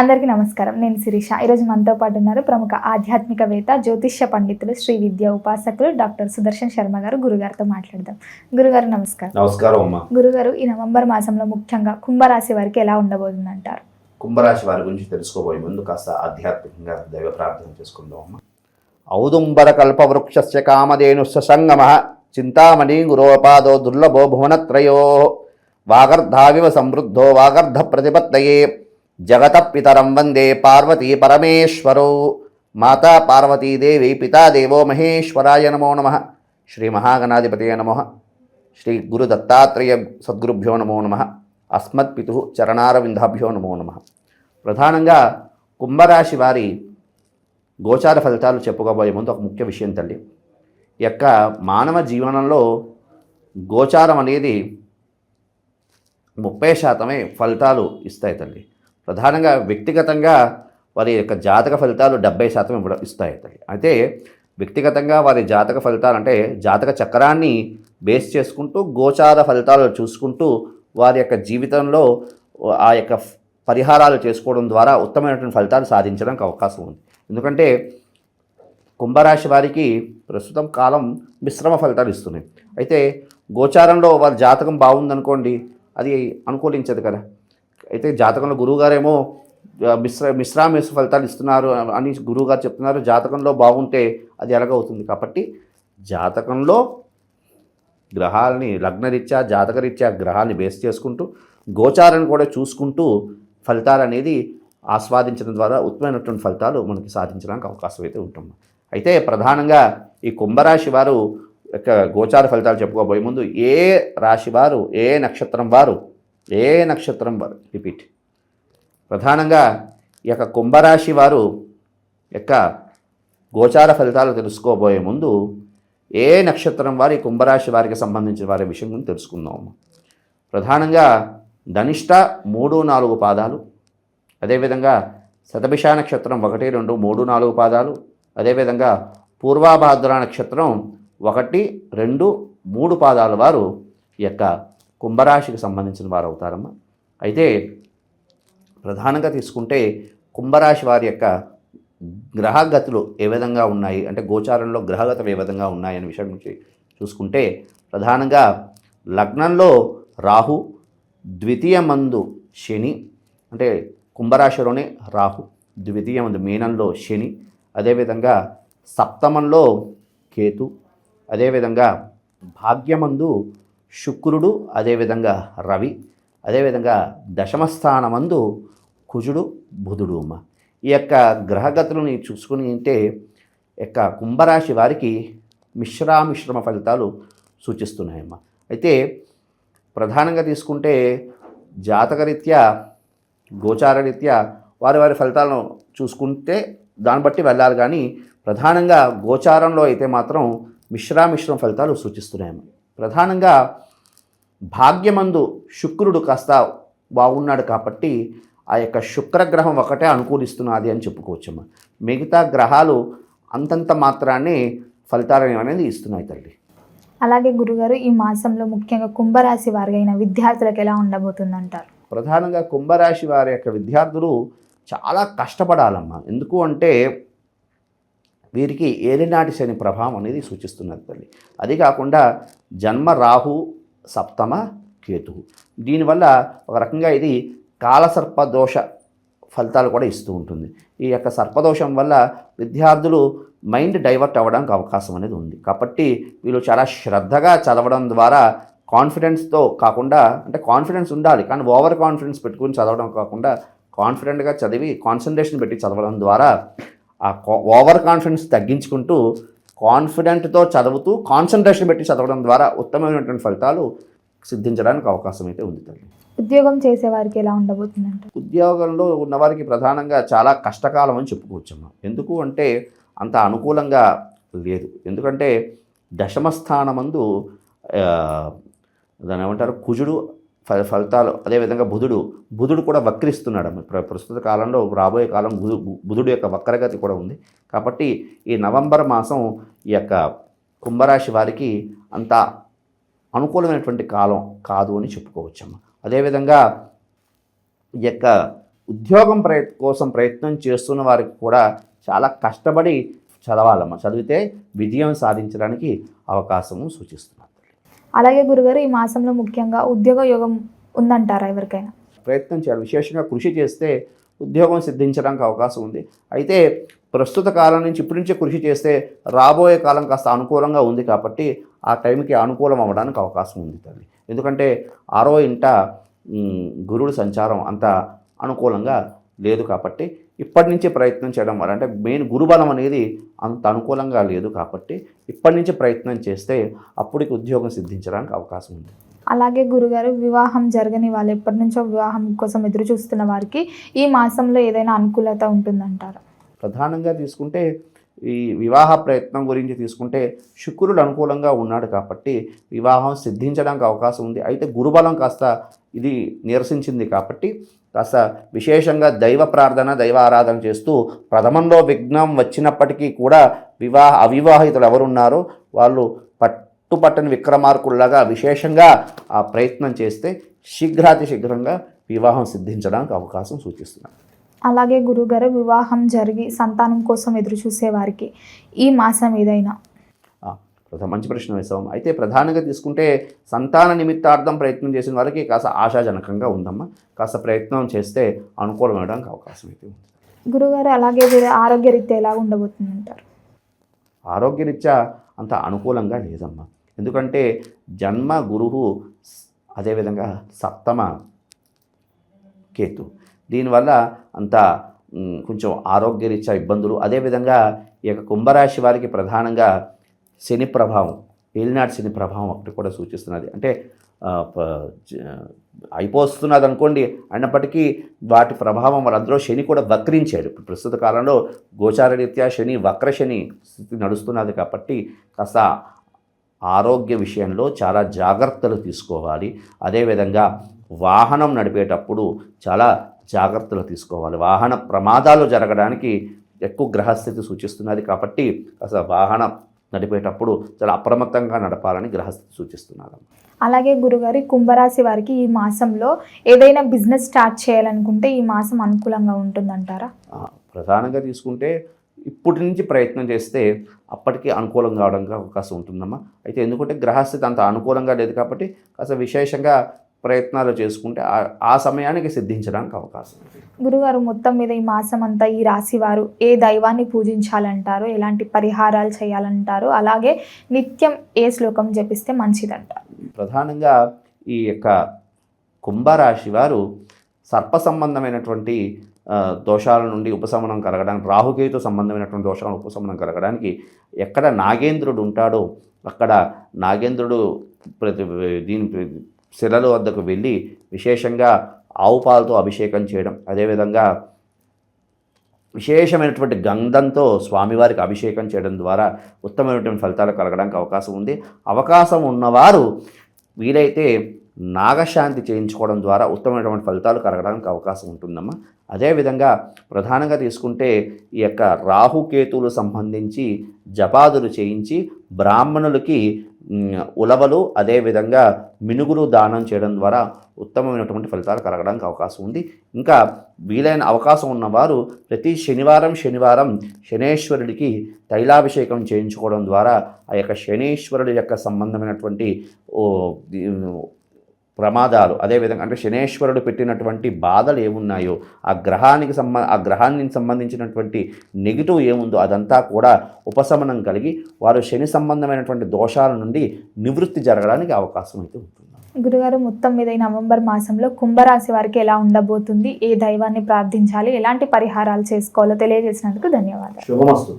అందరికీ నమస్కారం. నేను శిరీష. ఈరోజు మనతో పాటు ఉన్నారు ప్రముఖ ఆధ్యాత్మికవేత్త జ్యోతిష్య పండితులు శ్రీ విద్యా ఉపాసకులు డాక్టర్ సుదర్శన్ శర్మ గారు గురుగారితో మాట్లాడదాం. గురుగారు నమస్కారం. నమస్కారం అమ్మ. గురుగారు ఈ నవంబర్ మాసంలో ముఖ్యంగా కుంభరాశి వారికి ఎలా ఉండబోతుంది అంటారు కుంభరాశి వారి గురించి తెలుసుకోబోయే ముందు కాస్త ఆధ్యాత్మికంగా దైవ ప్రార్థన చేసుకుందాం అమ్మ. ఔదుంబర కల్పవృక్షస్య కామధేను సంగమ చింతామణి గురోపాదో దుర్లభో భువనత్రయో వాగర్ధావివ సమృద్ధో వాగర్ధ ప్రతిపత్తయే జగత పితరం వందే పార్వతీ పరమేశ్వరో. మాతా పార్వతీదేవి పితా దేవో మహేశ్వరాయ నమో నమ. శ్రీ మహాగణాధిపతయ నమ. శ్రీ గురు దత్తాత్రేయ సద్గురుభ్యో నమో నమ. అస్మత్పితు చరణారవిందాభ్యో నమో నమ. ప్రధానంగా కుంభరాశి వారి గోచార ఫలితాలు చెప్పుకోబోయే ముందు ఒక ముఖ్య విషయం తల్లి. యొక్క మానవ జీవనంలో గోచారం అనేది ముప్పై శాతమే ఫలితాలు ఇస్తాయి తల్లి. ప్రధానంగా వ్యక్తిగతంగా వారి యొక్క జాతక ఫలితాలు డెబ్బై శాతం ఇవ్వడం ఇస్తాయి. అయితే వ్యక్తిగతంగా వారి జాతక ఫలితాలు అంటే జాతక చక్రాన్ని బేస్ చేసుకుంటూ గోచార ఫలితాలు చూసుకుంటూ వారి యొక్క జీవితంలో ఆ యొక్క పరిహారాలు చేసుకోవడం ద్వారా ఉత్తమమైనటువంటి ఫలితాలు సాధించడానికి అవకాశం ఉంది. ఎందుకంటే కుంభరాశి వారికి ప్రస్తుతం కాలం మిశ్రమ ఫలితాలు ఇస్తున్నాయి. అయితే గోచారంలో వారి జాతకం బాగుందనుకోండి అది అనుకూలించదు కదా. అయితే జాతకంలో గురువుగారేమో మిశ్ర మిశ్రామిశ ఫలితాలు ఇస్తున్నారు అని గురువుగారు చెప్తున్నారు. జాతకంలో బాగుంటే అది ఎలాగవుతుంది కాబట్టి జాతకంలో గ్రహాలని లగ్నరీత్యా జాతకరీత్యా గ్రహాన్ని బేస్ చేసుకుంటూ గోచారాన్ని కూడా చూసుకుంటూ ఫలితాలు అనేది ఆస్వాదించడం ద్వారా ఉత్తమమైనటువంటి ఫలితాలు మనకి సాధించడానికి అవకాశం అయితే ఉంటుంది. అయితే ప్రధానంగా ఈ కుంభరాశి వారు యొక్క గోచార ఫలితాలు చెప్పుకోబోయే ముందు ఏ రాశి వారు ఏ నక్షత్రం వారు ఏ నక్షత్రం వారు? రిపీట్. ప్రధానంగా ఈ యొక్క కుంభరాశి వారు యొక్క గోచార ఫలితాలు తెలుసుకోబోయే ముందు ఏ నక్షత్రం వారి కుంభరాశి వారికి సంబంధించిన వారి విషయం గురించి తెలుసుకుందాం ప్రధానంగా ధనిష్ట మూడు నాలుగు పాదాలు అదేవిధంగా శతభిష నక్షత్రం ఒకటి రెండు మూడు నాలుగు పాదాలు అదేవిధంగా పూర్వాభాద్ర నక్షత్రం ఒకటి రెండు మూడు పాదాల వారు ఈ యొక్క కుంభరాశికి సంబంధించిన వారు అవుతారమ్మా అయితే ప్రధానంగా తీసుకుంటే కుంభరాశి వారి యొక్క గ్రహగతులు ఏ విధంగా ఉన్నాయి? అంటే గోచారంలో గ్రహగతులు ఏ విధంగా ఉన్నాయనే విషయం గురించి చూసుకుంటే ప్రధానంగా లగ్నంలో రాహు ద్వితీయ మందు శని అంటే కుంభరాశిలోనే రాహు ద్వితీయ మందు మీనంలో శని అదేవిధంగా సప్తమంలో కేతు అదేవిధంగా భాగ్యమందు శుక్రుడు అదేవిధంగా రవి అదేవిధంగా దశమస్థానమందు కుజుడు బుధుడు అమ్మ. ఈ యొక్క గ్రహగతులని చూసుకుని ఉంటే యొక్క కుంభరాశి వారికి మిశ్రామిశ్రమ ఫలితాలు సూచిస్తున్నాయమ్మ. అయితే ప్రధానంగా తీసుకుంటే జాతకరీత్యా గోచారరీత్యా వారి వారి ఫలితాలను చూసుకుంటే దాన్ని బట్టి వెళ్ళాలి. కానీ ప్రధానంగా గోచారంలో అయితే మాత్రం మిశ్రామిశ్రమ ఫలితాలు సూచిస్తున్నాయమ్మ. ప్రధానంగా భాగ్యమందు శుక్రుడు కాస్త బాగున్నాడు కాబట్టి ఆ యొక్క శుక్రగ్రహం ఒకటే అనుకూలిస్తున్నది అని చెప్పుకోవచ్చమ్మా. మిగతా గ్రహాలు అంతంత మాత్రాన్ని ఫలితాలు అనేది ఇస్తున్నాయి తల్లి. అలాగే గురుగారు ఈ మాసంలో ముఖ్యంగా కుంభరాశి వారి అయిన విద్యార్థులకు ఎలా ఉండబోతుంది అంటారు ప్రధానంగా కుంభరాశి వారి యొక్క విద్యార్థులు చాలా కష్టపడాలమ్మా. ఎందుకు అంటే వీరికి ఏలినాటి శని ప్రభావం అనేది సూచిస్తున్నది తల్లి. అది కాకుండా జన్మ రాహు సప్తమ కేతువు దీనివల్ల ఒక రకంగా ఇది కాలసర్పదోష ఫలితాలు కూడా ఇస్తూ ఉంటుంది. ఈ యొక్క సర్పదోషం వల్ల విద్యార్థులు మైండ్ డైవర్ట్ అవ్వడానికి అవకాశం అనేది ఉంది. కాబట్టి వీళ్ళు చాలా శ్రద్ధగా చదవడం ద్వారా కాన్ఫిడెన్స్తో కాకుండా అంటే కాన్ఫిడెన్స్ ఉండాలి. కానీ ఓవర్ కాన్ఫిడెన్స్ పెట్టుకుని చదవడం కాకుండా కాన్ఫిడెంట్గా చదివి కాన్సన్ట్రేషన్ పెట్టి చదవడం ద్వారా ఆ ఓవర్ కాన్ఫిడెన్స్ తగ్గించుకుంటూ కాన్ఫిడెంట్తో చదువుతూ కాన్సన్ట్రేషన్ పెట్టి చదవడం ద్వారా ఉత్తమమైనటువంటి ఫలితాలు సిద్ధించడానికి అవకాశం అయితే ఉంది తల్లి. ఉద్యోగం చేసే వారికి ఎలా ఉండబోతుంది అంటారు ఉద్యోగంలో ఉన్నవారికి ప్రధానంగా చాలా కష్టకాలం అని చెప్పుకోవచ్చమ్మా. ఎందుకు అంటే అంత అనుకూలంగా లేదు. ఎందుకంటే దశమ స్థానమందు ఆ, దాని ఏమంటారు? కుజుడు ఫ- ఫలితాలు. అదేవిధంగా బుధుడు బుధుడు కూడా వక్రిస్తున్నాడు. ప్ర- ప్రస్తుత కాలంలో రాబోయే కాలం బుధు బుధుడు యొక్క వక్రగతి కూడా ఉంది. కాబట్టి ఈ నవంబర్ మాసం ఈ యొక్క కుంభరాశి వారికి అంత అనుకూలమైనటువంటి కాలం కాదు అని చెప్పుకోవచ్చమ్మా. అదేవిధంగా ఈ యొక్క ఉద్యోగం ప్రయత్ కోసం ప్రయత్నం చేస్తున్న వారికి కూడా చాలా కష్టపడి చదవాలమ్మ. చదివితే విజయం సాధించడానికి అవకాశము సూచిస్తుంది. అలాగే గురుగారు ఈ మాసంలో ముఖ్యంగా ఉద్యోగ యోగం ఉందంటారా ఎవరికైనా? ప్రయత్నం చేయాలి. విశేషంగా కృషి చేస్తే ఉద్యోగం సిద్ధించడానికి అవకాశం ఉంది. అయితే ప్రస్తుత కాలం నుంచి ఇప్పటి నుంచే కృషి చేస్తే రాబోయే కాలం కాస్త అనుకూలంగా ఉంది కాబట్టి ఆ టైంకి అనుకూలం అవ్వడానికి అవకాశం ఉంది తల్లి. ఎందుకంటే ఆరో ఇంట గురుడు సంచారం అంత అనుకూలంగా లేదు కాబట్టి ఇప్పటి నుంచే ప్రయత్నం చేయడం వల్ల అంటే మెయిన్ గురుబలం అనేది అంత అనుకూలంగా లేదు కాబట్టి ఇప్పటి నుంచి ప్రయత్నం చేస్తే అప్పటికి ఉద్యోగం సిద్ధించడానికి అవకాశం ఉంది. అలాగే గురుగారు వివాహం జరగని వాళ్ళు ఎప్పటి నుంచో వివాహం కోసం ఎదురు చూస్తున్న వారికి ఈ మాసంలో ఏదైనా అనుకూలత ఉంటుందంటారా? ప్రధానంగా తీసుకుంటే ఈ వివాహ ప్రయత్నం గురించి తీసుకుంటే శుక్రుడు అనుకూలంగా ఉన్నాడు కాబట్టి వివాహం సిద్ధించడానికి అవకాశం ఉంది. అయితే గురుబలం కాస్త ఇది నిరసించింది కాబట్టి కాస్త విశేషంగా దైవ ప్రార్థన దైవ ఆరాధన చేస్తూ ప్రథమంలో విఘ్నం వచ్చినప్పటికీ కూడా వివాహ అవివాహితులు ఎవరున్నారో వాళ్ళు పట్టుపట్టని విక్రమార్కుల్లాగా విశేషంగా ఆ ప్రయత్నం చేస్తే శీఘ్రాతి శీఘ్రంగా వివాహం సిద్ధించడానికి అవకాశం సూచిస్తున్నాను అలాగే గురుగారు వివాహం జరిగి సంతానం కోసం ఎదురు ఈ మాసం ఏదైనా మంచి ప్రశ్న వేసాం అయితే ప్రధానంగా తీసుకుంటే సంతాన నిమిత్తార్థం ప్రయత్నం చేసిన వారికి కాస్త ఆశాజనకంగా ఉందమ్మా. కాస్త ప్రయత్నం చేస్తే అనుకూలం అవడానికి అవకాశం అయితే ఉంది. గురుగారు అలాగే ఆరోగ్యరీత్యా ఎలా ఉండబోతుందంటారు? ఆరోగ్యరీత్యా అంత అనుకూలంగా లేదమ్మా. ఎందుకంటే జన్మ గురువు అదేవిధంగా సప్తమ కేతు. దీనివల్ల అంత కొంచెం ఆరోగ్యరీత్యా ఇబ్బందులు. అదేవిధంగా ఈ యొక్క కుంభరాశి వారికి ప్రధానంగా శని ప్రభావం ఏలినాటి శని ప్రభావం ఒకటి కూడా సూచిస్తున్నది. అంటే అయిపోతున్నది అనుకోండి అయినప్పటికీ వాటి ప్రభావం వల్ల అందులో శని కూడా వక్రించాడు ఇప్పుడు ప్రస్తుత కాలంలో గోచార రీత్యా శని వక్ర శని స్థితి నడుస్తున్నది కాబట్టి కాస్త ఆరోగ్య విషయంలో చాలా జాగ్రత్తలు తీసుకోవాలి. అదేవిధంగా వాహనం నడిపేటప్పుడు చాలా జాగ్రత్తలు తీసుకోవాలి. వాహన ప్రమాదాలు జరగడానికి ఎక్కువ గ్రహస్థితి సూచిస్తున్నది కాబట్టి అసలు వాహనం నడిపేటప్పుడు చాలా అప్రమత్తంగా నడపాలని గ్రహస్థితి సూచిస్తున్నారు అలాగే గురుగారు కుంభరాశి వారికి ఈ మాసంలో ఏదైనా బిజినెస్ స్టార్ట్ చేయాలనుకుంటే ఈ మాసం అనుకూలంగా ఉంటుందంటారా? ప్రధానంగా తీసుకుంటే ఇప్పటి నుంచి ప్రయత్నం చేస్తే అప్పటికి అనుకూలం కావడానికి అవకాశం ఉంటుందమ్మా. అయితే ఎందుకంటే గ్రహస్థితి అంత అనుకూలంగా లేదు కాబట్టి కాస్త విశేషంగా ప్రయత్నాలు చేసుకుంటే ఆ- సమయానికి సిద్ధించడానికి అవకాశం. గురుగారు మొత్తం మీద ఈ మాసం అంతా ఈ రాశి వారు ఏ దైవాన్ని పూజించాలంటారు ఎలాంటి పరిహారాలు చేయాలంటారు అలాగే నిత్యం ఏ శ్లోకం జపిస్తే మంచిదంటారు? ప్రధానంగా ఈ యొక్క కుంభరాశి వారు సర్ప సంబంధమైనటువంటి దోషాల నుండి ఉపశమనం కలగడానికి రాహుకేతు సంబంధమైనటువంటి దోషాల ఉపశమనం కలగడానికి ఎక్కడ నాగేంద్రుడు ఉంటాడో అక్కడ నాగేంద్రుడు ప్రతి దీని శిలల వద్దకు వెళ్ళి విశేషంగా ఆవు పాలతో అభిషేకం చేయడం. అదేవిధంగా విశేషమైనటువంటి గంధంతో స్వామివారికి అభిషేకం చేయడం ద్వారా ఉత్తమమైనటువంటి ఫలితాలు కలగడానికి అవకాశం ఉంది. అవకాశం ఉన్నవారు వీలైతే నాగశాంతి చేయించుకోవడం ద్వారా ఉత్తమమైనటువంటి ఫలితాలు కలగడానికి అవకాశం ఉంటుందమ్మా. అదేవిధంగా ప్రధానంగా తీసుకుంటే ఈ యొక్క రాహుకేతువులు సంబంధించి జపాదులు చేయించి బ్రాహ్మణులకి ఉలవలు అదేవిధంగా మినుగులు దానం చేయడం ద్వారా ఉత్తమమైనటువంటి ఫలితాలు కలగడానికి అవకాశం ఉంది. ఇంకా వీలైన అవకాశం ఉన్నవారు ప్రతి శనివారం శనివారం శనేశ్వరుడికి తైలాభిషేకం చేయించుకోవడం ద్వారా ఆ యొక్క శనీశ్వరుడి యొక్క సంబంధమైనటువంటి ప్రమాదాలు. అదేవిధంగా అంటే శనేశ్వరుడు పెట్టినటువంటి బాధలు ఏమున్నాయో ఆ గ్రహానికి సంబ ఆ గ్రహానికి సంబంధించినటువంటి నెగిటివ్ ఏముందో అదంతా కూడా ఉపశమనం కలిగి వారు శని సంబంధమైనటువంటి దోషాల నుండి నివృత్తి జరగడానికి అవకాశం అయితే ఉంటుంది. గురుగారు మొత్తం మీద ఈ నవంబర్ మాసంలో కుంభరాశి వారికి ఎలా ఉండబోతుంది ఏ దైవాన్ని ప్రార్థించాలి ఎలాంటి పరిహారాలు చేసుకోవాలో తెలియజేసినందుకు ధన్యవాదాలు. శుభమస్తు